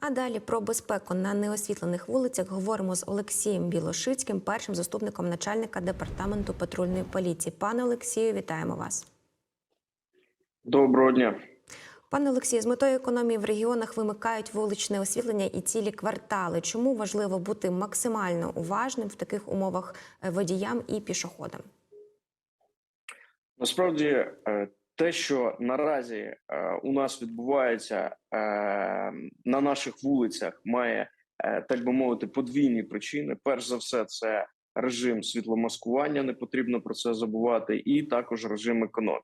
А далі про безпеку на неосвітлених вулицях говоримо з Олексієм Білошицьким, першим заступником начальника департаменту патрульної поліції. Пане Олексію, вітаємо вас. Доброго дня. Пане Олексію, з метою економії в регіонах вимикають вуличне освітлення і цілі квартали. Чому важливо бути максимально уважним в таких умовах е, водіям і пішоходам? Насправді, е, те, що наразі е, у нас відбувається е, на наших вулицях, має е, так би мовити подвійні причини. Перш за все, це режим світломаскування, не потрібно про це забувати, і також режим економії.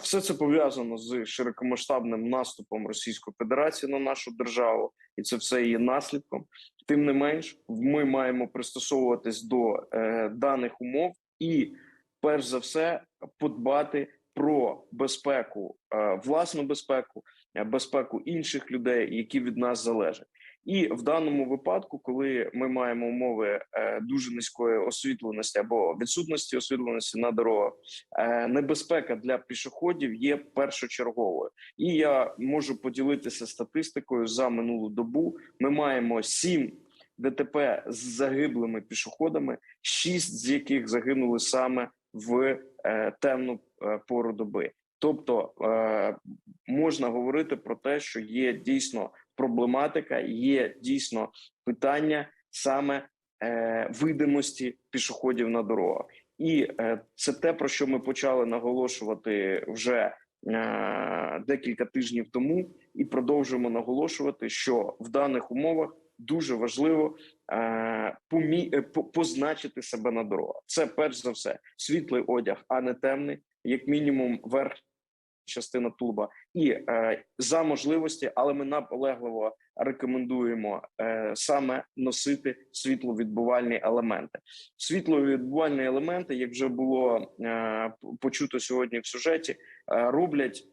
Все це пов'язано з широкомасштабним наступом Російської Федерації на нашу державу, і це все є наслідком. Тим не менш, ми маємо пристосовуватись до даних умов і, перш за все, подбати про безпеку, е, власну безпеку, е, безпеку інших людей, які від нас залежать. І в даному випадку, коли ми маємо умови е, дуже низької освітленості або відсутності освітленості на дорогах, небезпека для пішоходів є першочерговою. І я можу поділитися статистикою за минулу добу. Ми маємо сім ДТП з загиблими пішоходами, шість з яких загинули саме в темну пору доби. Тобто е, можна говорити про те, що є дійсно проблематика, є дійсно питання саме е, видимості пішоходів на дорогах, і е, це те, про що ми почали наголошувати вже е, декілька тижнів тому, і продовжуємо наголошувати, що в даних умовах дуже важливо е, е, позначити себе на дорогах. Це перш за все світлий одяг, а не темний, як мінімум, верх частина тулуба, і е, за можливості, але ми наполегливо рекомендуємо е, саме носити світловідбувальні елементи. Світловідбувальні елементи, як вже було е, почуто сьогодні в сюжеті, е, роблять.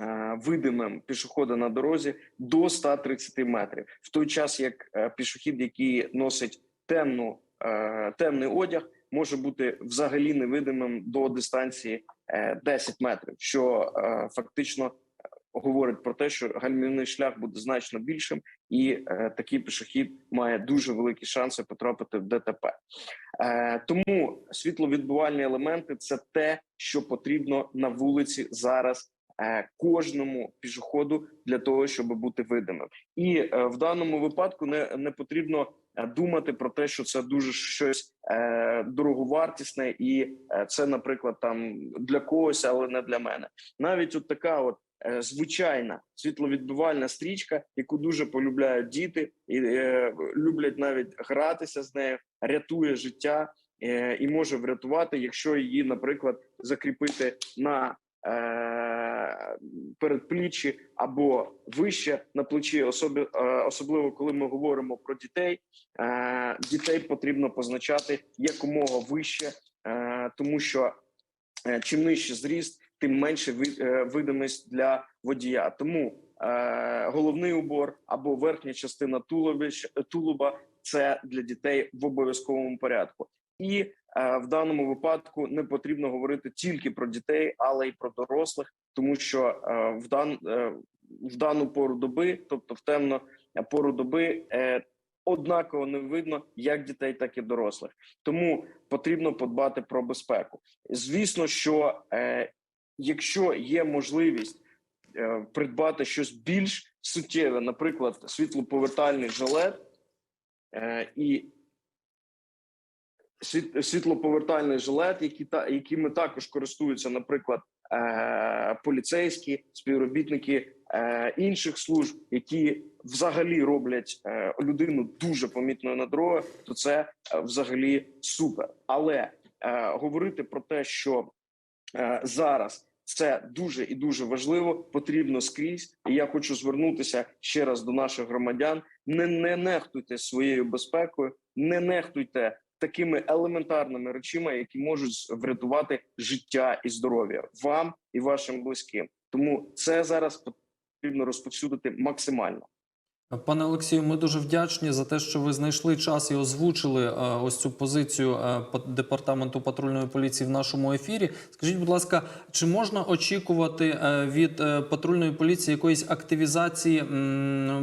е, Видимим пішохода на дорозі до 130 метрів, в той час як е, пішохід, який носить темну е, темний одяг, може бути взагалі невидимим до дистанції е, 10 метрів, що е, фактично говорить про те, що гальмівний шлях буде значно більшим, і е, такий пішохід має дуже великі шанси потрапити в ДТП. Е, тому світловідбувальні елементи це те, що потрібно на вулиці зараз. е, Кожному пішоходу для того, щоб бути видимим, і е, в даному випадку не, не потрібно е, думати про те, що це дуже щось е, дороговартісне, і е, це, наприклад, там для когось, але не для мене. Навіть от така от е, звичайна світловідбивальна стрічка, яку дуже полюбляють діти, і е, люблять навіть гратися з нею, рятує життя е, і може врятувати, якщо її, наприклад, закріпити на е, передпліччі або вище на плечі, особи, е, особливо коли ми говоримо про дітей. Е, дітей потрібно позначати якомога вище, е, тому що е, чим нижче зріст, тим менше ви- е, видимість для водія. Тому е, головний убор або верхня частина тулуба це для дітей в обов'язковому порядку. І е, в даному випадку не потрібно говорити тільки про дітей, але й про дорослих, тому що е, в дан е, в дану пору доби, тобто в темну пору доби, е, однаково не видно як дітей, так і дорослих. Тому потрібно подбати про безпеку. Звісно, що е, якщо є можливість е, придбати щось більш суттєве, наприклад, світлоповертальний жилет е, і світлоповертальний жилет, які та якими також користуються, наприклад, е, поліцейські співробітники е, інших служб, які взагалі роблять е, людину дуже помітною на дорогах, то це взагалі супер. Але говорити про те, що зараз це дуже і дуже важливо, потрібно скрізь. І я хочу звернутися ще раз до наших громадян: не, не нехтуйте своєю безпекою, не нехтуйте такими елементарними речима, які можуть врятувати життя і здоров'я вам і вашим близьким. Тому це зараз потрібно розповсюдити максимально. Пане Олексію, ми дуже вдячні за те, що ви знайшли час і озвучили е, ось цю позицію е, департаменту патрульної поліції в нашому ефірі. Скажіть, будь ласка, чи можна очікувати е, від патрульної поліції якоїсь активізації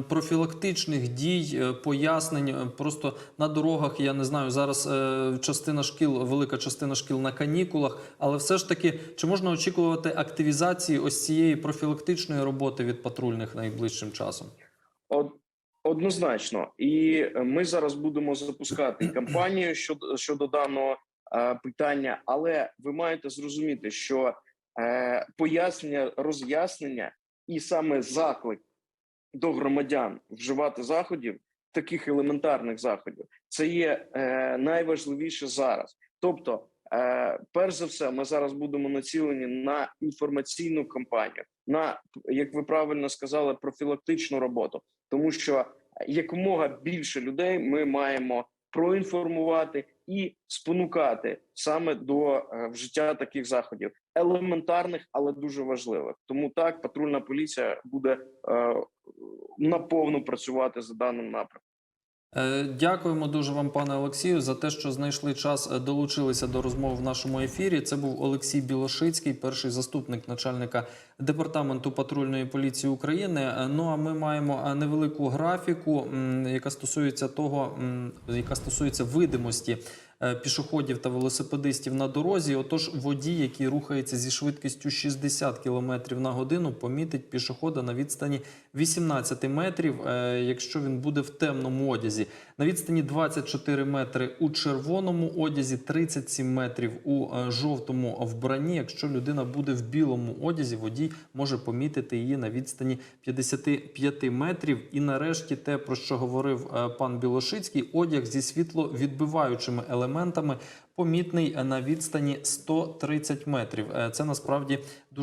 профілактичних дій, пояснень просто на дорогах? Я не знаю, зараз частина шкіл, велика частина шкіл на канікулах, але все ж таки, чи можна очікувати активізації ось цієї профілактичної роботи від патрульних найближчим часом? Од- Однозначно, і ми зараз будемо запускати кампанію щодо щодо даного е, питання, але ви маєте зрозуміти, що е, пояснення, роз'яснення і саме заклик до громадян вживати заходів, таких елементарних заходів, це є е, найважливіше зараз. Тобто, перш за все, ми зараз будемо націлені на інформаційну кампанію, на як ви правильно сказали, профілактичну роботу, тому що якомога більше людей ми маємо проінформувати і спонукати саме до е, вжиття таких заходів, елементарних, але дуже важливих. Тому так патрульна поліція буде е, наповну працювати за даним напрямком. Е, Дякуємо дуже вам, пане Олексію, за те, що знайшли час, е, долучилися до розмови в нашому ефірі. Це був Олексій Білошицький, перший заступник начальника департаменту патрульної поліції України. Е, Ну а ми маємо невелику графіку, яка стосується того, яка стосується видимості. Е, Пішоходів та велосипедистів на дорозі. Отож, водій, який рухається зі швидкістю 60 км на годину, помітить пішохода на відстані 18 метрів, е, якщо він буде в темному одязі. На відстані 24 метри у червоному одязі, 37 метрів у е, жовтому вбранні. Якщо людина буде в білому одязі, водій може помітити її на відстані 55 метрів. І нарешті те, про що говорив пан Білошицький, одяг зі світловідбиваючими елементами помітний е, на відстані 130 метрів. Е, Це насправді дуже